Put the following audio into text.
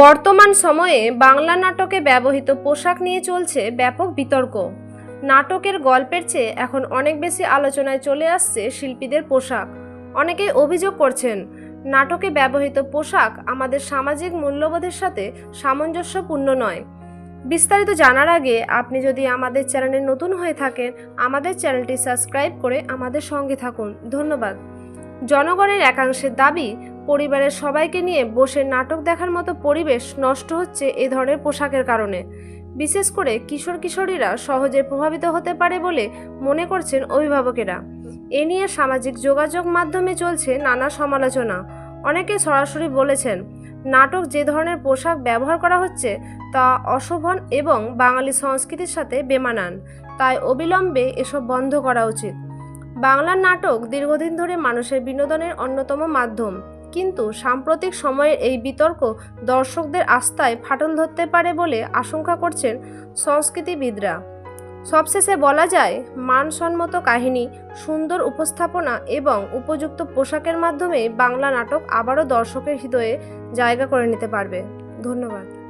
বর্তমান সময়ে বাংলা নাটকে ব্যবহৃত পোশাক নিয়ে চলছে ব্যাপক বিতর্ক। নাটকের গল্পের চেয়ে এখন অনেক বেশি আলোচনায় চলে আসছে শিল্পীদের পোশাক। অনেকেই অভিযোগ করছেন, নাটকে ব্যবহৃত পোশাক আমাদের সামাজিক মূল্যবোধের সাথে সামঞ্জস্যপূর্ণ নয়। বিস্তারিত জানার আগে আপনি যদি আমাদের চ্যানেলে নতুন হয়ে থাকেন, আমাদের চ্যানেলটি সাবস্ক্রাইব করে আমাদের সঙ্গে থাকুন। ধন্যবাদ। জনগণের একাংশের দাবি পরিবারের সবাইকে নিয়ে বসে নাটক দেখার মতো পরিবেশ নষ্ট হচ্ছে এ ধরনের পোশাকের কারণে। বিশেষ করে কিশোর কিশোরীরা সহজে প্রভাবিত হতে পারে বলে মনে করছেন অভিভাবকেরা। এ নিয়ে সামাজিক যোগাযোগ মাধ্যমে চলছে নানা সমালোচনা। অনেকে সরাসরি বলেছেন, নাটক যে ধরনের পোশাক ব্যবহার করা হচ্ছে তা অশোভন এবং বাঙালি সংস্কৃতির সাথে বেমানান। তাই অবিলম্বে এসব বন্ধ করা উচিত। বাংলার নাটক দীর্ঘদিন ধরে মানুষের বিনোদনের অন্যতম মাধ্যম। কিন্তু সাম্প্রতিক সময়ের এই বিতর্ক দর্শকদের আস্থায় ফাটল ধরতে পারে বলে আশঙ্কা করছেন সংস্কৃতিবিদরা। সবশেষে বলা যায়, মানসম্মত কাহিনী, সুন্দর উপস্থাপনা এবং উপযুক্ত পোশাকের মাধ্যমে বাংলা নাটক আবারও দর্শকের হৃদয়ে জায়গা করে নিতে পারবে। ধন্যবাদ।